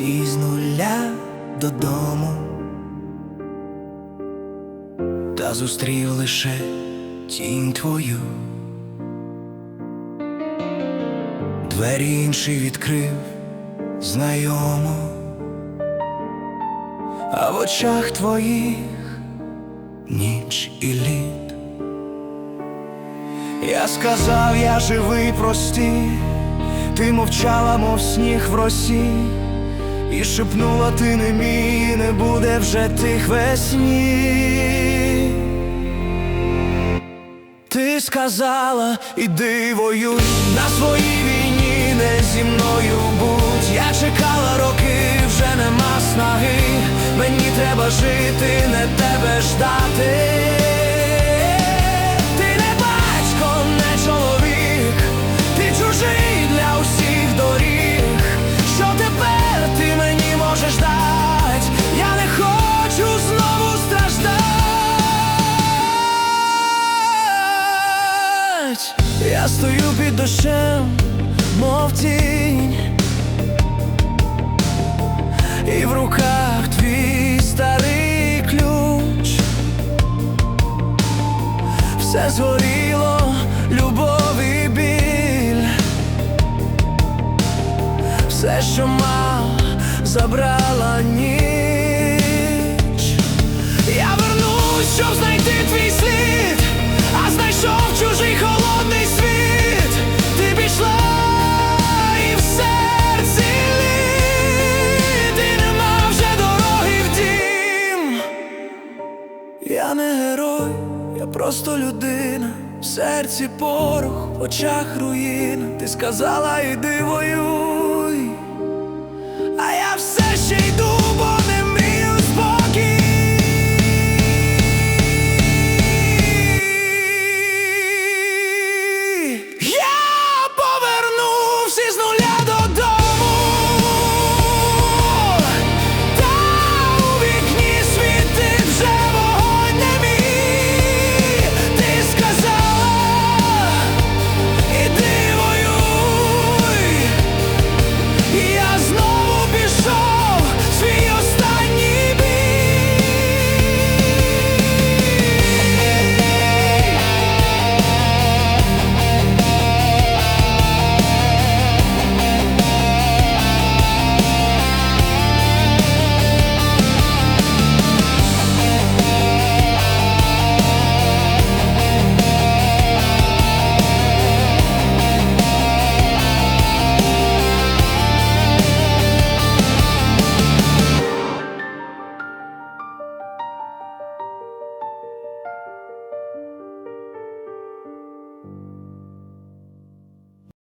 всі з нуля додому, та зустрів лише тінь твою, двері інші відкрив знайому, а в очах твоїх ніч і лід. Я сказав, я живий прості, ти мовчала, мов сніг в росі і шепнула, ти не мій, не буде вже тих весні. Ти сказала, іди воюй на своїй війні, не зі мною будь. Я чекала роки, вже нема снаги. Мені треба жити, не тебе ждати. Страждать. Я стою під дощем, мов тінь, і в руках твій старий ключ. Все згоріло, любов і біль, все, що мав, забрала ніч. Я вернусь, щоб знайти твій слід, Я не герой, я просто людина, в серці порох, в очах руїна. Ти сказала, йди воюй, а я все ще йду.